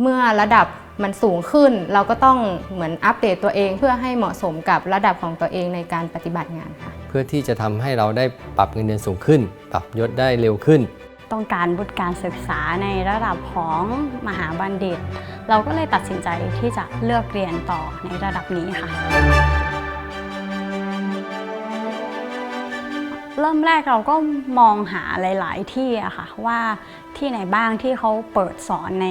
เมื่อระดับมันสูงขึ้น เราก็ต้องเหมือนอัปเดตตัวเอง เพื่อให้เหมาะสมกับระดับของตัวเองในการปฏิบัติงานค่ะ เพื่อที่จะทำให้เราได้ปรับเงินเดือนสูงขึ้น ปรับยศได้เร็วขึ้น ต้องการวุฒิการศึกษาในระดับของมหาบัณฑิต เราก็เลยตัดสินใจที่จะเลือกเรียนต่อในระดับนี้ค่ะ เริ่มแรกเราก็มองหาหลาย ๆ ที่อะค่ะว่าที่ไหนบ้างที่เขาเปิดสอนใน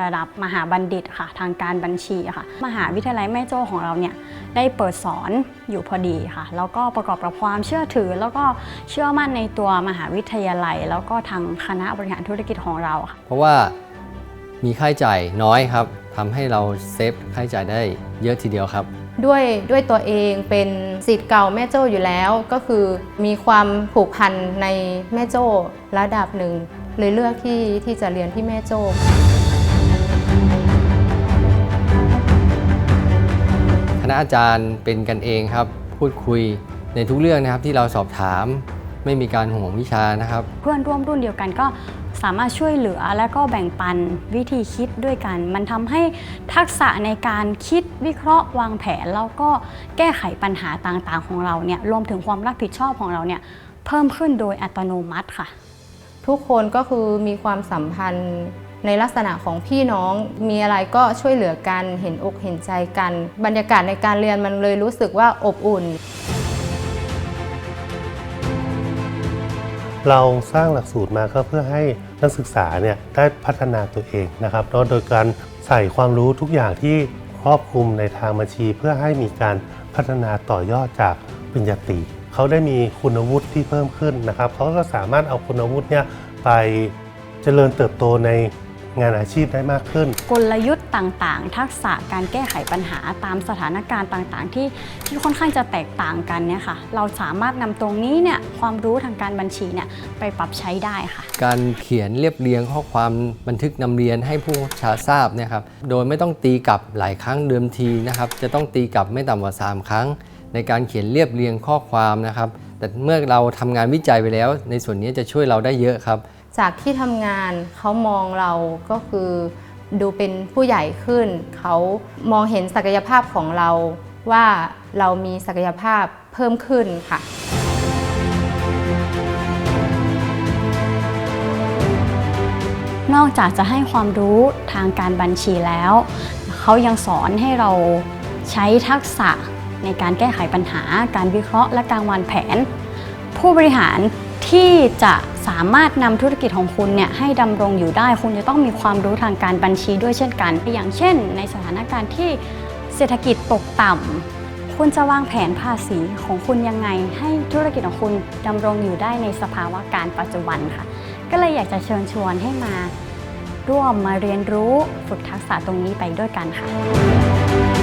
ระดับมหาบัณฑิตค่ะ ทางการบัญชีค่ะ มหาวิทยาลัยแม่โจ้ของเราเนี่ยได้เปิดสอนอยู่พอดีค่ะ แล้วก็ประกอบกับความเชื่อถือ แล้วก็เชื่อมั่นในตัวมหาวิทยาลัย แล้วก็ทางคณะบริหารธุรกิจของเราค่ะ เพราะว่ามีค่าใช้จ่ายน้อยครับทำให้เราเซฟค่าใช้จ่ายได้เยอะทีเดียวครับ ด้วยด้วยตัวเองเป็นสิทธิ์เก่าแม่โจ้อยู่แล้ว ก็คือมีความผูกพันในแม่โจ้ระดับหนึ่งเลยเลือกที่ที่จะเรียนที่แม่โจ้คณะอาจารย์เป็นกันเองครับ พูดคุยในทุกเรื่องนะครับที่เราสอบถาม ไม่มีการห่วงวิชานะครับ เพื่อนร่วมรุ่นเดียวกันก็สามารถช่วยเหลือและก็แบ่งปันวิธีคิดด้วยกัน มันทำให้ทักษะในการคิดวิเคราะห์วางแผน แล้วก็แก้ไขปัญหาต่างๆ ของเราเนี่ยรวมถึงความรับผิดชอบของเราเนี่ยเพิ่มขึ้นโดยอัตโนมัติค่ะ ทุกคนก็คือมีความสัมพันธ์ในลักษณะของพี่น้องมีอะไรก็ช่วยเหลือกันเห็นอกเห็นใจกัน บรรยากาศในการเรียนมันเลยรู้สึกว่าอบอุ่น เราสร้างหลักสูตรมาก็เพื่อให้นักศึกษาเนี่ยได้พัฒนาตัวเองนะครับโดยการใส่ความรู้ทุกอย่างที่ครอบคลุมในทางบัญชี เพื่อให้มีการพัฒนาต่อยอดจากปริญญาตรีเขาได้มีคุณวุฒิที่เพิ่มขึ้นนะครับเขาก็สามารถเอาคุณวุฒิเนี่ยไปเจริญเติบโตใน งานอาชีพได้มากขึ้น กลยุทธ์ต่างๆ ทักษะการแก้ไขปัญหาตามสถานการณ์ต่างๆ ที่ที่ค่อนข้างจะแตกต่างกันเนี่ยค่ะเราสามารถนำตรงนี้เนี่ยความรู้ทางการบัญชีเนี่ยไปปรับใช้ได้ค่ะ การเขียนเรียบเรียงข้อความบันทึกนำเรียนให้ผู้บังคับบัญชาทราบเนี่ยครับโดยไม่ต้องตีกลับหลายครั้งเดิมทีนะครับจะต้องตีกลับไม่ต่ำกว่า 3 ครั้ง ในการเขียนเรียบเรียงข้อความนะครับแต่เมื่อเราทำงานวิจัยไปแล้ว ในส่วนนี้จะช่วยเราได้เยอะครับ จากที่ทำงานเขามองเราก็คือดูเป็นผู้ใหญ่ขึ้น เขามองเห็นศักยภาพของเราว่าเรามีศักยภาพเพิ่มขึ้นค่ะ นอกจากจะให้ความรู้ทางการบัญชีแล้ว เขายังสอนให้เราใช้ทักษะในการแก้ไขปัญหา การวิเคราะห์และการวางแผน ผู้บริหาร ที่จะสามารถนำธุรกิจของคุณเนี่ยให้ดำรงอยู่ได้ คุณจะต้องมีความรู้ทางการบัญชีด้วยเช่นกัน อย่างเช่น ในสถานการณ์ที่เศรษฐกิจตกต่ำคุณจะวางแผนภาษีของคุณยังไง ให้ธุรกิจของคุณดำรงอยู่ได้ในสภาวะการปัจจุบันค่ะ ก็เลยอยากจะเชิญชวนให้มาร่วมมาเรียนรู้ฝึกทักษะตรงนี้ไปด้วยกันค่ะ